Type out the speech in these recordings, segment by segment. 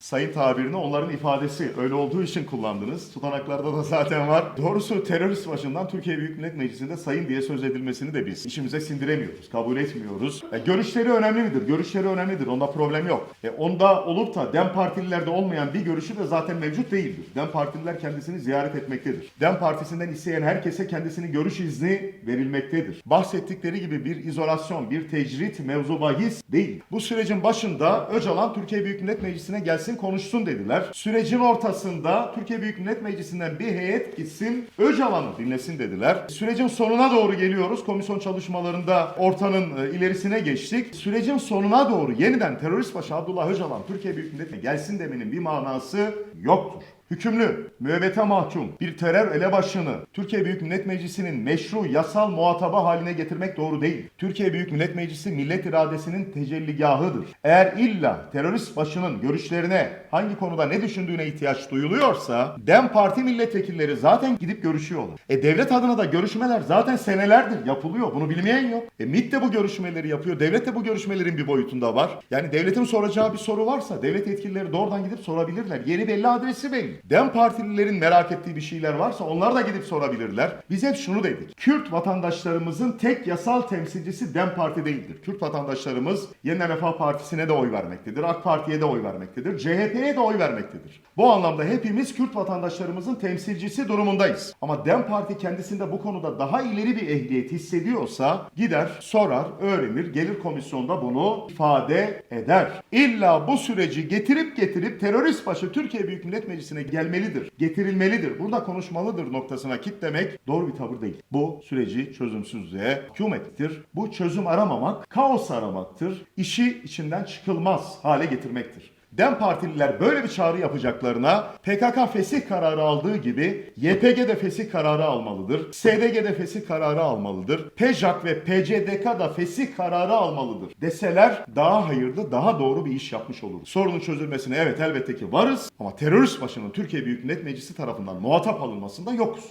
Sayın tabirini onların ifadesi öyle olduğu için kullandınız. Tutanaklarda da zaten var. Doğrusu terörist başından Türkiye Büyük Millet Meclisi'nde sayın diye söz edilmesini de biz işimize sindiremiyoruz. Kabul etmiyoruz. E, görüşleri önemli midir? Görüşleri önemlidir. Onda problem yok. E, onda olup da DEM partililerde olmayan bir görüşü de zaten mevcut değildir. DEM partililer kendisini ziyaret etmektedir. DEM partisinden isteyen herkese kendisini görüş izni verilmektedir. Bahsettikleri gibi bir izolasyon, bir tecrit mevzu bahis değil. Bu sürecin başında Öcalan Türkiye Büyük Millet Meclisi'ne gelsin konuşsun dediler. Sürecin ortasında Türkiye Büyük Millet Meclisi'nden bir heyet gitsin Öcalan'ı dinlesin dediler. Sürecin sonuna doğru geliyoruz. Komisyon çalışmalarında ortanın e, ilerisine geçtik. Sürecin sonuna doğru yeniden terörist başı Abdullah Öcalan Türkiye Büyük Millet'e gelsin demenin bir manası yoktur. Hükümlü, müebbete mahkum bir terör elebaşını Türkiye Büyük Millet Meclisi'nin meşru yasal muhataba haline getirmek doğru değil. Türkiye Büyük Millet Meclisi millet iradesinin tecelligahıdır. Eğer illa terörist başının görüşlerine hangi konuda ne düşündüğüne ihtiyaç duyuluyorsa DEM Parti milletvekilleri zaten gidip görüşüyorlar. E devlet adına da görüşmeler zaten senelerdir yapılıyor. Bunu bilmeyen yok. E MİT de bu görüşmeleri yapıyor. Devlet de bu görüşmelerin bir boyutunda var. Yani devletin soracağı bir soru varsa devlet yetkilileri doğrudan gidip sorabilirler. Yeri belli, adresi belli. DEM partililerin merak ettiği bir şeyler varsa onlar da gidip sorabilirler. Biz hep şunu dedik. Kürt vatandaşlarımızın tek yasal temsilcisi DEM Parti değildir. Kürt vatandaşlarımız Yeniden Refah Partisi'ne de oy vermektedir. AK Parti'ye de oy vermektedir. CHP'ye de oy vermektedir. Bu anlamda hepimiz Kürt vatandaşlarımızın temsilcisi durumundayız. Ama DEM Parti kendisinde bu konuda daha ileri bir ehliyet hissediyorsa gider, sorar, öğrenir, gelir komisyonda bunu ifade eder. İlla bu süreci getirip getirip terörist başı Türkiye Büyük Millet Meclisi'ne gelmelidir, getirilmelidir, burada konuşmalıdır noktasına kitlemek doğru bir tavır değil. Bu süreci çözümsüzlüğe hüküm ettir. Bu çözüm aramamak, kaos aramaktır. İşi içinden çıkılmaz hale getirmektir. DEM partililer böyle bir çağrı yapacaklarına PKK fesih kararı aldığı gibi YPG de fesih kararı almalıdır. SDG de fesih kararı almalıdır. PEJAK ve PCDK da fesih kararı almalıdır deseler daha hayırlı, daha doğru bir iş yapmış oluruz. Sorunun çözülmesine evet elbette ki varız ama terörist başının Türkiye Büyük Millet Meclisi tarafından muhatap alınmasında yokuz.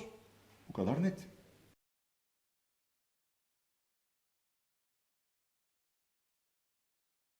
Bu kadar net.